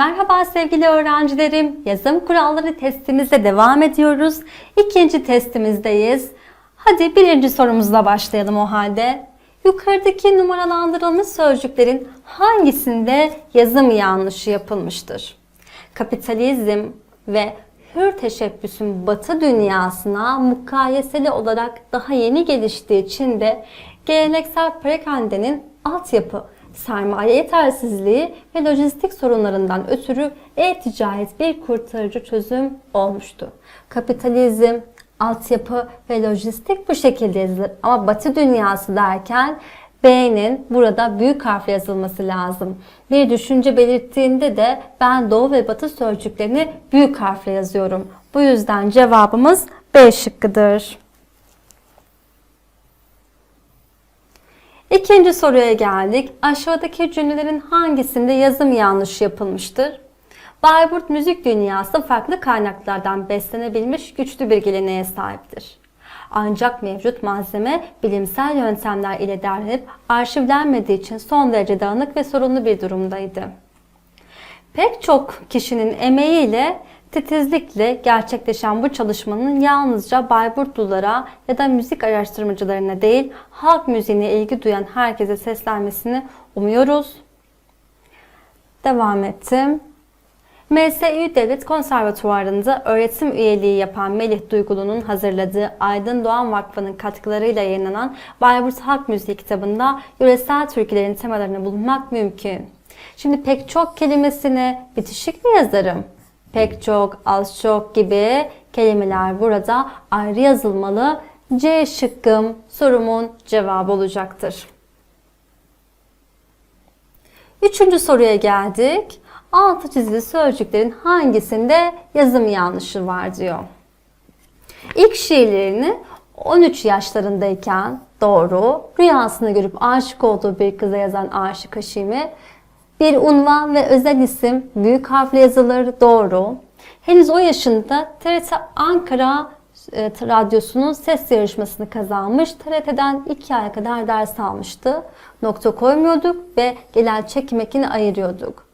Merhaba sevgili öğrencilerim. Yazım kuralları testimize devam ediyoruz. İkinci testimizdeyiz. Hadi birinci sorumuzla başlayalım o halde. Yukarıdaki numaralandırılmış sözcüklerin hangisinde yazım yanlışı yapılmıştır? Kapitalizm ve hür teşebbüsün batı dünyasına mukayeseli olarak daha yeni geliştiği için de geleneksel perakendinin altyapı, sermaye yetersizliği ve lojistik sorunlarından ötürü e-ticaret bir kurtarıcı çözüm olmuştu. Kapitalizm, altyapı ve lojistik bu şekilde yazılır. Ama batı dünyası derken B'nin burada büyük harfle yazılması lazım. Bir düşünce belirttiğinde de ben doğu ve batı sözcüklerini büyük harfle yazıyorum. Bu yüzden cevabımız B şıkkıdır. İkinci soruya geldik. Aşağıdaki cümlelerin hangisinde yazım yanlışı yapılmıştır? Bayburt müzik dünyası farklı kaynaklardan beslenebilmiş güçlü bir geleneğe sahiptir. Ancak mevcut malzeme bilimsel yöntemler ile derlenip arşivlenmediği için son derece dağınık ve sorunlu bir durumdaydı. Pek çok kişinin emeğiyle titizlikle gerçekleşen bu çalışmanın yalnızca Bayburtlulara ya da müzik araştırmacılarına değil, halk müziğine ilgi duyan herkese seslenmesini umuyoruz. Devam ettim. MSÜ Devlet Konservatuvarı'nda öğretim üyeliği yapan Melih Duygulu'nun hazırladığı Aydın Doğan Vakfı'nın katkılarıyla yayınlanan Bayburt Halk Müziği kitabında yöresel türkülerin temalarını bulmak mümkün. Şimdi pek çok kelimesini bitişik mi yazarım? Pek çok, az çok gibi kelimeler burada ayrı yazılmalı. C şıkkım sorumun cevabı olacaktır. Üçüncü soruya geldik. Altı çizili sözcüklerin hangisinde yazım yanlışı var diyor. İlk şiirlerini 13 yaşlarındayken doğru, rüyasını görüp aşık olduğu bir kıza yazan Aşık Haşimi, bir unvan ve özel isim büyük harfle yazılır doğru. Henüz o yaşında TRT Ankara e, Radyosu'nun ses yarışmasını kazanmış. TRT'den 2 aya kadar ders almıştı. Nokta koymuyorduk ve gelen çekim ekini ayırıyorduk.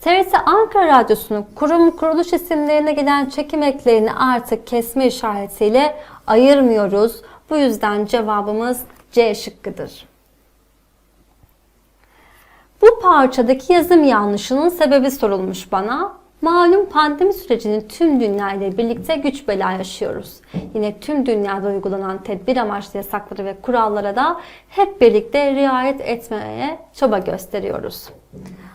TRT Ankara Radyosu'nun kurum kuruluş isimlerine gelen çekim eklerini artık kesme işaretiyle ayırmıyoruz. Bu yüzden cevabımız C şıkkıdır. Bu parçadaki yazım yanlışının sebebi sorulmuş bana. Malum pandemi sürecinin tüm dünya birlikte güç bela yaşıyoruz. Yine tüm dünyada uygulanan tedbir amaçlı yasakları ve kurallara da hep birlikte riayet etmeye çaba gösteriyoruz.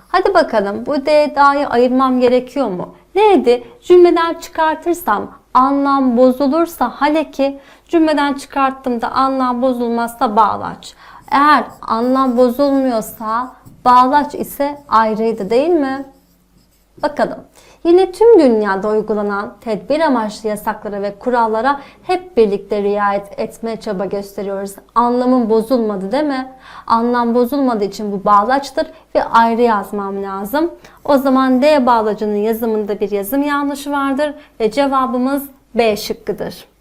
Hadi bakalım bu DDA'yı ayırmam gerekiyor mu? Neydi? Cümleden çıkartırsam anlam bozulursa hale ki cümleden çıkarttığımda anlam bozulmazsa bağlaç. Eğer anlam bozulmuyorsa bağlaç ise ayrıydı değil mi? Bakalım. Yine tüm dünyada uygulanan tedbir amaçlı yasaklara ve kurallara hep birlikte riayet etmeye çaba gösteriyoruz. Anlamın bozulmadı değil mi? Anlam bozulmadığı için bu bağlaçtır ve ayrı yazmam lazım. O zaman D bağlacının yazımında bir yazım yanlışı vardır ve cevabımız B şıkkıdır.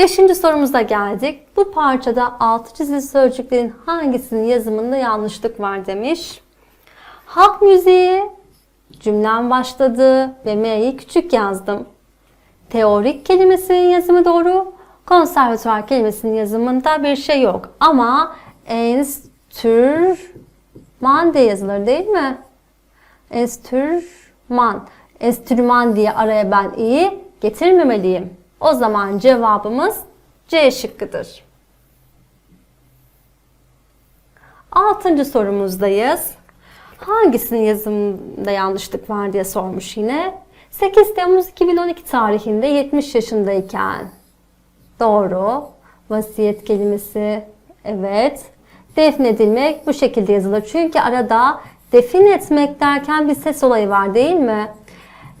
Beşinci sorumuza geldik. Bu parçada altı çizili sözcüklerin hangisinin yazımında yanlışlık var demiş. Halk müziği cümlem başladı ve M'yi küçük yazdım. Teorik kelimesinin yazımı doğru. Konservatuvar kelimesinin yazımında bir şey yok. Ama enstrüman diye yazılır değil mi? Enstrüman. Enstrüman diye araya ben iyi getirmemeliyim. O zaman cevabımız C şıkkıdır. Altıncı sorumuzdayız. Hangisinin yazımında yanlışlık var diye sormuş yine. 8 Temmuz 2012 tarihinde 70 yaşındayken. Doğru. Vasiyet kelimesi. Evet. Defnedilmek bu şekilde yazılır. Çünkü arada defin etmek derken bir ses olayı var değil mi?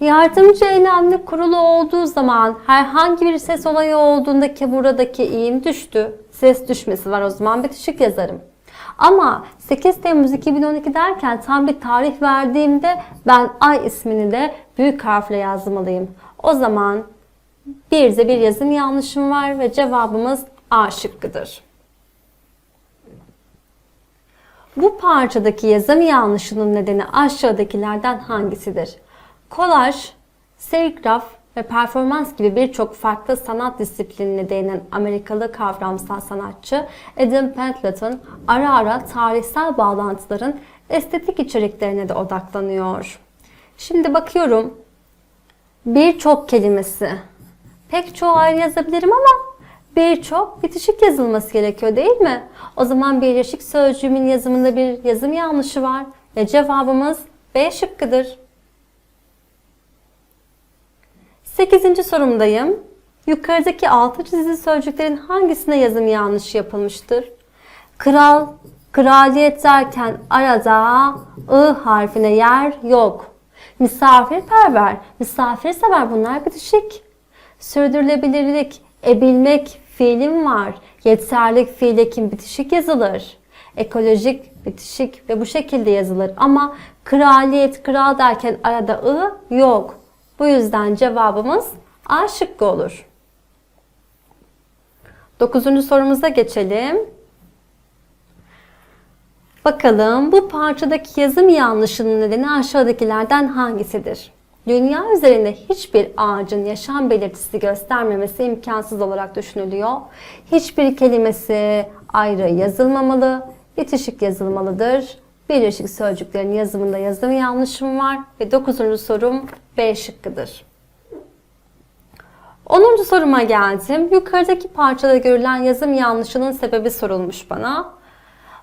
Yardımcı eylemli kurulu olduğu zaman herhangi bir ses olayı olduğunda ki buradaki i'im düştü. Ses düşmesi var o zaman bitişik yazarım. Ama 8 Temmuz 2012 derken tam bir tarih verdiğimde ben ay ismini de büyük harfle yazmalıyım. O zaman bir de bir yazım yanlışım var ve cevabımız A şıkkıdır. Bu parçadaki yazım yanlışının nedeni aşağıdakilerden hangisidir? Kolaj, serigraf ve performans gibi birçok farklı sanat disiplinine değinen Amerikalı kavramsal sanatçı Adam Pentleton ara ara tarihsel bağlantıların estetik içeriklerine de odaklanıyor. Şimdi bakıyorum birçok kelimesi. Pek çoğu ayrı yazabilirim ama birçok bitişik yazılması gerekiyor değil mi? O zaman birleşik sözcüğümün yazımında bir yazım yanlışı var ve cevabımız B şıkkıdır. 8. sorumdayım. Yukarıdaki altı çizili sözcüklerin hangisine yazım yanlışı yapılmıştır? Kral, kraliyet derken arada ı harfine yer yok. Misafirperver, misafirsever bunlar bitişik. Sürdürülebilirlik, ebilmek fiilim var. Yeterlik fiilekin bitişik yazılır. Ekolojik, bitişik ve bu şekilde yazılır. Ama kraliyet, kral derken arada ı yok. Bu yüzden cevabımız A şıkkı olur. Dokuzuncu sorumuza geçelim. Bakalım bu parçadaki yazım yanlışının nedeni aşağıdakilerden hangisidir? Dünya üzerinde hiçbir ağacın yaşam belirtisi göstermemesi imkansız olarak düşünülüyor. Hiçbir kelimesi ayrı yazılmamalı, bitişik yazılmalıdır. Birleşik sözcüklerin yazımında yazım yanlışım var ve dokuzuncu sorum B şıkkıdır. 10. soruma geldim. Yukarıdaki parçada görülen yazım yanlışının sebebi sorulmuş bana.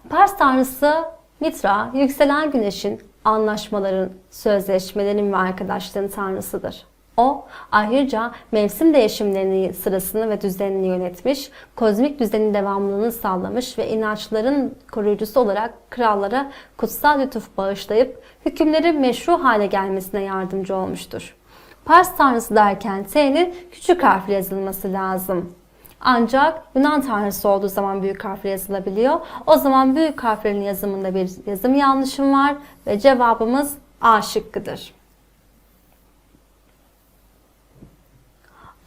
Pars tanrısı Mitra, yükselen güneşin, anlaşmaların, sözleşmelerin ve arkadaşlığın tanrısıdır. O ayrıca mevsim değişimlerinin sırasını ve düzenini yönetmiş, kozmik düzenin devamlılığını sağlamış ve inançların koruyucusu olarak krallara kutsal lütuf bağışlayıp hükümlerin meşru hale gelmesine yardımcı olmuştur. Pars tanrısı derken T'nin küçük harfle yazılması lazım. Ancak Yunan tanrısı olduğu zaman büyük harfle yazılabiliyor. O zaman büyük harflerin yazımında bir yazım yanlışım var ve cevabımız A şıkkıdır.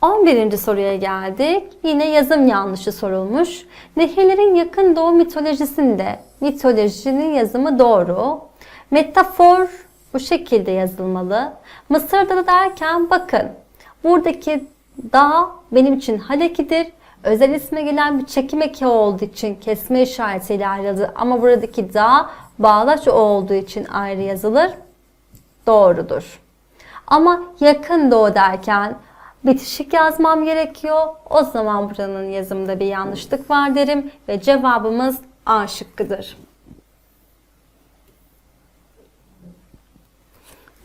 11. soruya geldik. Yine yazım yanlışı sorulmuş. Nehirlerin yakın doğu mitolojisinde mitolojinin yazımı doğru. Metafor bu şekilde yazılmalı. Mısır'da da derken bakın buradaki dağ benim için halekidir. Özel isme gelen bir çekim eki olduğu için kesme işaretiyle ayrıldı. Ama buradaki dağ bağlaç olduğu için ayrı yazılır. Doğrudur. Ama yakın doğu derken bitişik yazmam gerekiyor. O zaman buranın yazımında bir yanlışlık var derim ve cevabımız A şıkkıdır.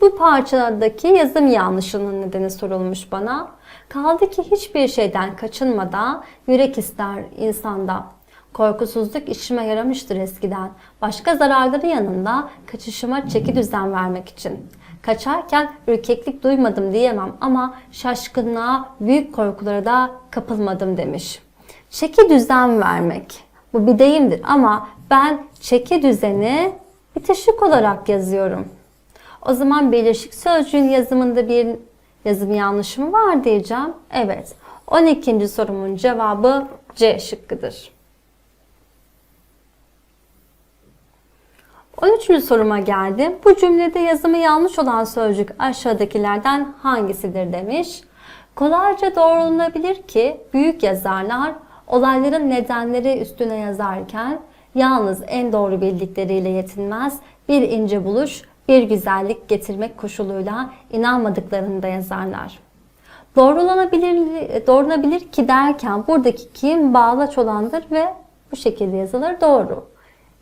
Bu parçalardaki yazım yanlışının nedeni sorulmuş bana. Kaldı ki hiçbir şeyden kaçınmadan yürek ister insanda. Korkusuzluk işime yaramıştır eskiden. Başka zararları yanında kaçışıma çeki düzen vermek için. Kaçarken ürkeklik duymadım diyemem ama şaşkınlığa, büyük korkulara da kapılmadım demiş. Çeki düzen vermek. Bu bir deyimdir ama ben çeki düzeni bitişik olarak yazıyorum. O zaman birleşik sözcüğün yazımında bir yazım yanlışım var diyeceğim. Evet. 12. sorumun cevabı C şıkkıdır. 13. soruma geldim. Bu cümlede yazımı yanlış olan sözcük aşağıdakilerden hangisidir demiş. Kolayca doğrulanabilir ki büyük yazarlar olayların nedenleri üstüne yazarken yalnız en doğru bildikleriyle yetinmez, bir ince buluş, bir güzellik getirmek koşuluyla inanmadıklarını da yazarlar. Doğrulanabilir, doğrulanabilir ki derken buradaki kim bağlaç olandır ve bu şekilde yazılır doğru.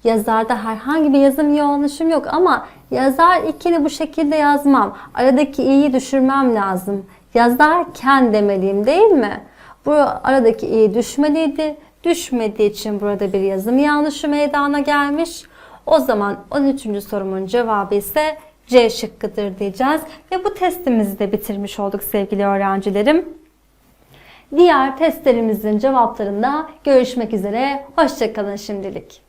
Yazarda herhangi bir yazım yanlışım yok ama yazar ikini bu şekilde yazmam. Aradaki i'yi düşürmem lazım. Yazarken demeliyim değil mi? Bu aradaki i düşmeliydi. Düşmediği için burada bir yazım yanlışı meydana gelmiş. O zaman 13. sorumun cevabı ise C şıkkıdır diyeceğiz. Ve bu testimizi de bitirmiş olduk sevgili öğrencilerim. Diğer testlerimizin cevaplarında görüşmek üzere. Hoşçakalın şimdilik.